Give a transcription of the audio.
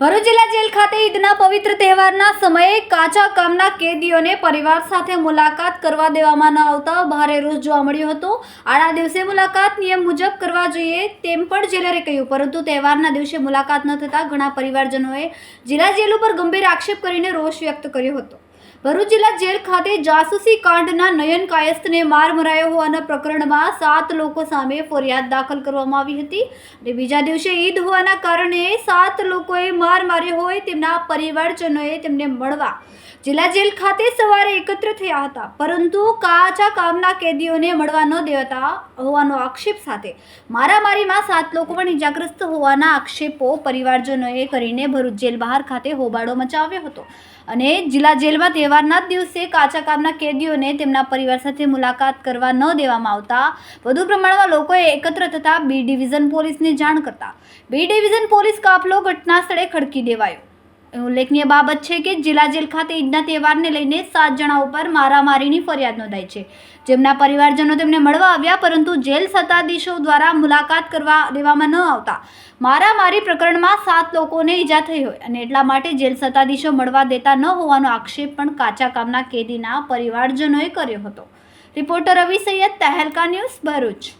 ભરૂચ જિલ્લા જેલ ખાતે ઈદના પવિત્ર તહેવારના સમયે કાચા કામના કેદીઓને પરિવાર સાથે મુલાકાત કરવા દેવામાં ન આવતા ભારે રોષ જોવા મળ્યો હતો. આડા દિવસે મુલાકાત નિયમ મુજબ કરવા જોઈએ તેમ પણ જેલરે કહ્યું, પરંતુ તહેવારના દિવસે મુલાકાત ન થતાં ઘણા પરિવારજનોએ જિલ્લા જેલ ઉપર ગંભીર આક્ષેપ કરીને રોષ વ્યક્ત કર્યો હતો. ભરૂચ જિલ્લા જેલ ખાતે જાસૂસી કાંડના નયન કાયસ્થને માર મરાયો હોવાના પ્રકરણમાં સાત લોકો સામે ફરિયાદ દાખલ કરવામાં આવી હતી અને બીજા દિવસે ઈદ હોવાના કારણે સાત લોકોએ માર માર્યો હોય તેમના પરિવારજનોએ તેમને મળવા જિલ્લા જેલ ખાતે સવારે એકત્ર થયા હતા. પરંતુ કાચા કામના કેદીઓને મળવા ન દેવાતા હોવાનો આક્ષેપ સાથે મારામારીમાં સાત લોકો પણ ઇજાગ્રસ્ત હોવાના આક્ષેપો પરિવારજનોએ કરીને ભરૂચ જેલ બહાર ખાતે હોબાળો મચાવ્યો હતો. અને જિલ્લા જેલમાં તહેવારના જ દિવસે કાચા કામના કેદીઓને તેમના પરિવાર સાથે મુલાકાત કરવા ન દેવામાં આવતા. વધુ પ્રમાણમાં લોકોએ એકત્ર થતા બી ડિવિઝન પોલીસને જાણ કરતા. બી ડિવિઝન પોલીસ કાફલો ઘટના સ્થળે ખડકી દેવાયો. ઉલ્લેખનીય બાબત છે કે જિલ્લા જેલ ખાતે ઈદના તહેવારને લઈને સાત જણા ઉપર મારામારીની ફરિયાદ નોંધાઈ છે. જેમના પરિવારજનો તેમને મળવા આવ્યા, પરંતુ જેલ સત્તાધીશો દ્વારા મુલાકાત કરવા દેવામાં ન આવતા. મારામારી પ્રકરણમાં સાત લોકોને ઈજા થઈ હોય અને એટલા માટે જેલ સત્તાધીશો મળવા દેતા ન હોવાનો આક્ષેપ પણ કાચા કામના કેદીના પરિવારજનોએ કર્યો હતો. Reporter Ravi Saiyed Tehelka news Bharuch.